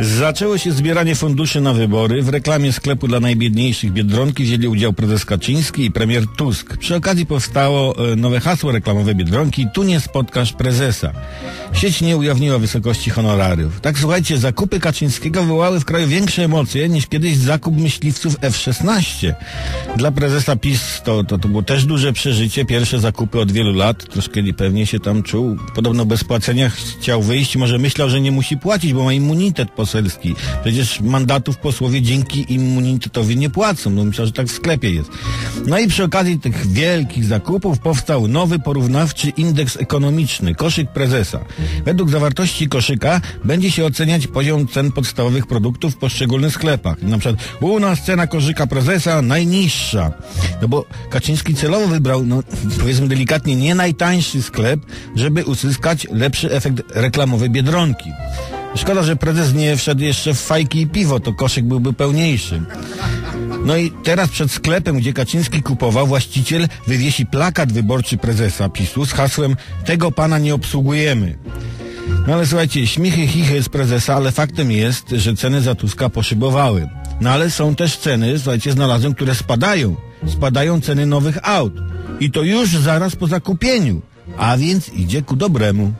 Zaczęło się zbieranie funduszy na wybory. W reklamie sklepu dla najbiedniejszych Biedronki wzięli udział prezes Kaczyński i premier Tusk. Przy okazji powstało e, nowe hasło reklamowe Biedronki Tu nie spotkasz prezesa. Sieć nie ujawniła wysokości honorariów. Tak słuchajcie, zakupy Kaczyńskiego wywołały w kraju większe emocje niż kiedyś zakup myśliwców F-16. Dla prezesa PiS to, to, to było też duże przeżycie. Pierwsze zakupy od wielu lat. Troszkę pewnie się tam czuł. Podobno bez płacenia chciał wyjść. Może myślał, że nie musi płacić, bo ma immunitet poselski. Przecież mandatów posłowie dzięki immunitetowi nie płacą. No myślę, że tak w sklepie jest. No i przy okazji tych wielkich zakupów powstał nowy porównawczy indeks ekonomiczny, koszyk prezesa. Według zawartości koszyka będzie się oceniać poziom cen podstawowych produktów w poszczególnych sklepach. Na przykład u nas cena koszyka prezesa najniższa. No bo Kaczyński celowo wybrał, no powiedzmy delikatnie, nie najtańszy sklep, żeby uzyskać lepszy efekt reklamowy Biedronki. Szkoda, że prezes nie wszedł jeszcze w fajki i piwo, to koszyk byłby pełniejszy. No i teraz przed sklepem, gdzie Kaczyński kupował, właściciel wywiesi plakat wyborczy prezesa PiSu z hasłem tego pana nie obsługujemy. No ale słuchajcie, śmichy, chichy z prezesa, ale faktem jest, że ceny za Tuska poszybowały. No ale są też ceny, słuchajcie, znalazłem, które spadają. Spadają ceny nowych aut. I to już zaraz po zakupieniu. A więc idzie ku dobremu.